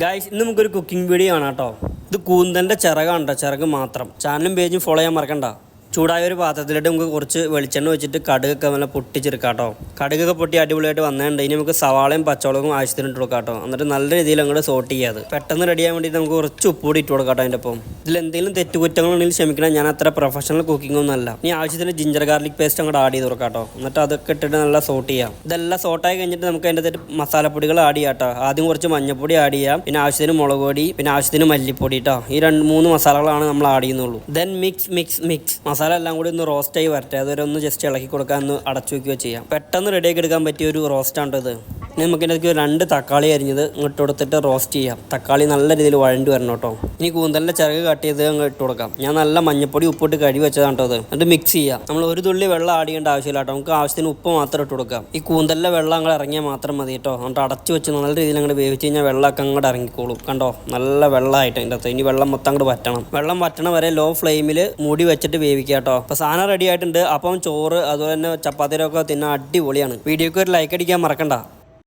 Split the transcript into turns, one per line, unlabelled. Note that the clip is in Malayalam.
ഗായ്സ് ഇന്ന് നമുക്കൊരു കുക്കിംഗ് വീഡിയോ ആണ് കേട്ടോ. ഇത് കൂന്തന്റെ ചിറകാണ് കേട്ടോ ചിറക് മാത്രം. ചാനലും പേജും ഫോളോ ചെയ്യാൻ മറക്കണ്ട. ചൂടായ ഒരു പാത്രത്തിലിട്ട് നമുക്ക് കുറച്ച് വെളിച്ചെണ്ണ വെച്ചിട്ട് കടുകൊക്കെ നല്ല പൊട്ടിച്ചെടുക്കാം കേട്ടോ കടുകൊക്കെ പൊട്ടി അടിപൊളിയായിട്ട് വന്നിട്ടുണ്ട്. ഇനി നമുക്ക് സവാളയും പച്ചവളവും ആവശ്യത്തിന് ഇട്ട് കൊടുക്കാം കേട്ടോ എന്നിട്ട് നല്ല രീതിയിൽ അങ്ങോട്ട് സോട്ട് ചെയ്യാതെ പെട്ടെന്ന് റെഡി ആകാൻ വേണ്ടിയിട്ട് നമുക്ക് കുറച്ച് ഉപ്പുകൂടി ഇട്ട് കൊടുക്കാം കേട്ടോ അതിന്റെ ഒപ്പം. ഇതിൽ എന്തെങ്കിലും തെറ്റുകുറ്റങ്ങളുണ്ടെങ്കിൽ ക്ഷമിക്കണം. ഞാൻ അത്ര പ്രൊഫഷണൽ കുക്കിംഗ് ഒന്നും അല്ല. ഇനി ആവശ്യത്തിന് ജിഞ്ചർ ഗാർലിക് പേസ്റ്റ് അങ്ങോട്ട് ആഡ് ചെയ്ത് കൊടുക്കാം കേട്ടോ എന്നിട്ട് അതൊക്കെ ഇട്ടിട്ട് നല്ല സോട്ട് ചെയ്യാം ഇതെല്ലാം സോട്ടായി കഴിഞ്ഞിട്ട് നമുക്ക് അതിന്റെ മസാലപ്പൊടികൾ ആഡ് ചെയ്യാം കേട്ടോ. ആദ്യം കുറച്ച് മഞ്ഞപ്പൊടി ആഡ് ചെയ്യാം. പിന്നെ ആവശ്യത്തിന് മുളക് പൊടി പിന്നെ ആവശ്യത്തിന് മല്ലിപ്പൊടി കേട്ടോ ഈ രണ്ട് മൂന്ന് മസാലകളാണ് നമ്മൾ ആഡ് ചെയ്യുന്നുള്ളൂ. ദെൻ മിക്സ് മിക്സ് മിക്സ് മസാല എല്ലാം കൂടി ഒന്ന് റോസ്റ്റായി വരട്ടെ. അതുവരെ ഒന്ന് ജസ്റ്റ് ഇളക്കി കൊടുക്കാൻ ഒന്ന് അടച്ചു വെക്കുകയോ ചെയ്യാം. പെട്ടെന്ന് റെഡിയാക്കി എടുക്കാൻ പറ്റിയ ഒരു റോസ്റ്റാണ് ഇത് ഇനി നമുക്ക് ഇതിനകത്ത് രണ്ട് തക്കാളി അരിഞ്ഞത് ഇങ്ങോട്ട് കൊടുത്തിട്ട് റോസ്റ്റ് ചെയ്യാം. തക്കാളി നല്ല രീതിയിൽ വഴണ്ടി വരണം കേട്ടോ. ഇനി കൂന്തലിന്റെ ചിറക് കട്ട് ചെയ്ത് അങ്ങ് ഇട്ട് കൊടുക്കാം. ഞാൻ നല്ല മഞ്ഞപ്പൊടി ഉപ്പിട്ട് കഴുകി വെച്ചതാണ് കേട്ടോ അത് എന്നിട്ട് മിക്സ് ചെയ്യാം. നമ്മൾ ഒരു തുള്ളി വെള്ളം ആഡ് ചെയ്യേണ്ട ആവശ്യമില്ല കേട്ടോ. നമുക്ക് ആവശ്യത്തിന് ഉപ്പ് മാത്രം ഇട്ട് കൊടുക്കാം. ഈ കൂന്തലിലെ വെള്ളം അങ്ങോട്ട് ഇറങ്ങിയാൽ മാത്രം മതി കേട്ടോ. എന്നിട്ട് അടച്ചു വെച്ച് നല്ല രീതിയിൽ അങ്ങോട്ട് വേവിച്ച് കഴിഞ്ഞാൽ വെള്ളമൊക്കെ അങ്ങോട്ട് ഇറങ്ങിക്കോളും. കണ്ടോ? നല്ല വെള്ളമായിട്ട് അതിന്റെ അകത്ത്. ഇനി വെള്ളം മൊത്തം അങ്ങോട്ട് വറ്റണം. വെള്ളം വറ്റണ വരെ ലോ ഫ്ലെയിമിൽ മൂടി വെച്ചിട്ട് വേവിക്കുക കേട്ടോ. അപ്പോൾ സാധനം റെഡി ആയിട്ടുണ്ട്. അപ്പം ചോറ് അതുപോലെ തന്നെ ചപ്പാത്തിയിലൊക്കെ തിന്നാൻ അടിപൊളിയാണ്. വീഡിയോക്ക് ഒരു ലൈക്ക് അടിക്കാൻ മറക്കണ്ട.